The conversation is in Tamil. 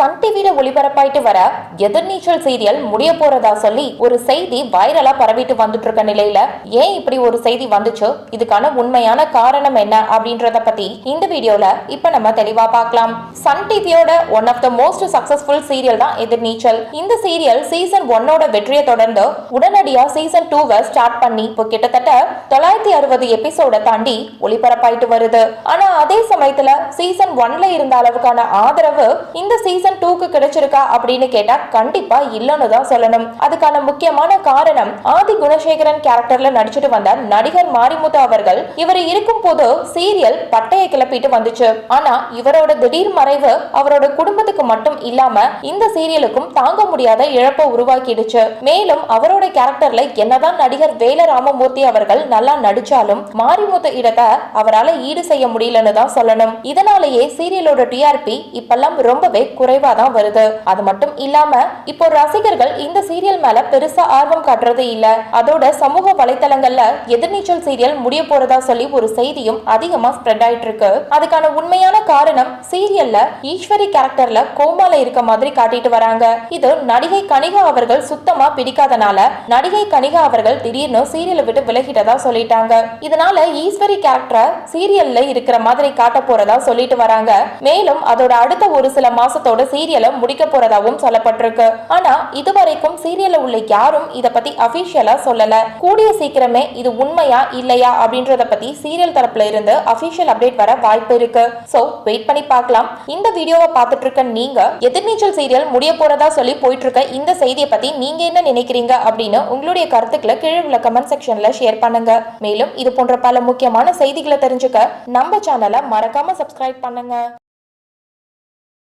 சன் டிவியில ஒளிபரப்பாயிட்டு வர எதிர்நீச்சல் சீரியல் முடிய போறதா சொல்லி ஒரு செய்தி வைரலா பரவிட்டு வந்துட்டு இருக்க நிலையில ஏன் இப்படி ஒரு செய்தி வந்துச்சு? இதுக்கான உண்மையான காரணம் என்ன அப்படின்றத பத்தி இந்த வீடியோல இப்ப நம்ம தெளிவா பார்க்கலாம். சன் டிவியோட one of the most successful serial தான் எதிர்நீச்சல். இந்த சீரியல் சீசன் ஒன்னோட வெற்றியை தொடர்ந்து உடனடியா சீசன் டூவை ஸ்டார்ட் பண்ணி இப்போ கிட்டத்தட்ட தொள்ளாயிரத்தி அறுபது எபிசோட தாண்டி ஒளிபரப்பாயிட்டு வருது. ஆனா அதே சமயத்துல சீசன் ஒன்ல இருந்த அளவுக்கான ஆதரவு இந்த சீசன் டூக்கு கிடைச்சிருக்கா அப்படின்னு கேட்டா கண்டிப்பா இல்லைன்னு தான் சொல்லணும். அதுக்கான முக்கியமான காரணம் ஆதி குணசேகரன் கேரக்டர்ல நடிச்சிட்டு வந்த நடிகர் மாரிமுத்து அவர்கள். இவர் இருக்கும் போது சீரியல் பட்டையை கிளப்பிட்டு வந்துச்சு. ஆனா இவரோட திடீர் மறைவு அவரோட குடும்பத்துக்கு மட்டும் இல்லாம இந்த சீரியலுக்கும் தாங்க முடியாத இழப்பை உருவாக்கிடுச்சு. மேலும் அவரோட கேரக்டர்ல என்னதான் நடிகர் வேல ராமமூர்த்தி அவர்கள் நல்லா நடிச்சாலும் மாரிமுத்து இடத்தை அவரால் ஈடு செய்ய முடியலன்னு தான் சொல்லணும். இதனாலேயே சீரியலோட டிஆர்பி இப்பெல்லாம் ரொம்பவே குறைவா தான் வருது. அது மட்டும் இல்லாம இப்போ ரசிகர்கள் இந்த சீரியல் மேல பெருசா ஆர்வம் காட்டுறது இல்ல. அதோட சமூக வலைத்தளங்கள்ல எதிர்நீச்சல் சீரியல் முடிய போறதா சொல்லி ஒரு செய்தியும் அதிகமா ஸ்ப்ரெட் ஆயிட்டு இருக்கு அதுக்கான உண்மையான காரணம் சீரியல்ல ஈஸ்வரி கேரக்டர்ல கோமால இருக்க மாதிரி காட்டிட்டு வராங்க. இது நடிகை கனிகா அவர்கள் சுத்தமா பிடிக்காதனால நடிகை கனிகா அவர்கள் திடீர்னு சீரியலை விட்டு விலகிட்டதா சொல்லிட்டாங்க. இதனால ஈஸ்வரி கேரக்டரை சீரியல்ல இருக்கிற மாதிரி காட்ட போறதா சொல்லிட்டு வராங்க. மேலும் அதோட அடுத்த ஒரு சில மாசத்தோட சீரியலை முடிக்க போறதாவும் சொல்லப்பட்டிருக்கு. ஆனா இதுவரைக்கும் சீரியல்ல உள்ள யாரும் இத பத்தி அபிஷியலா சொல்லல. கூடிய சீக்கிரமே இது உண்மையா இல்லையா அப்படின்றத பத்தி சீரியல் தரப்புல இருந்து அபிஷியல் அப்டேட் வர வாய்ப்பு இருக்கு. சோ வெயிட் பண்ணி பார்க்கலாம். இந்த வீடியோவை பார்த்துட்டு இருக்க நீங்க எதிர்நீச்சல் சீரியல் முடிய போறதா சொல்லி போயிட்டு இருக்க இந்த செய்தியை பத்தி நீங்க என்ன நினைக்கிறீங்க அப்படின்னு உங்களுடைய கருத்துக்களை கீழே உள்ள கமெண்ட் செக்ஷன்ல ஷேர் பண்ணுங்க. மேலும் இது போன்ற பல முக்கியமான செய்திகளை தெரிஞ்சுக்க நம்ம சேனலை மறக்காம சப்ஸ்கிரைப் பண்ணுங்க.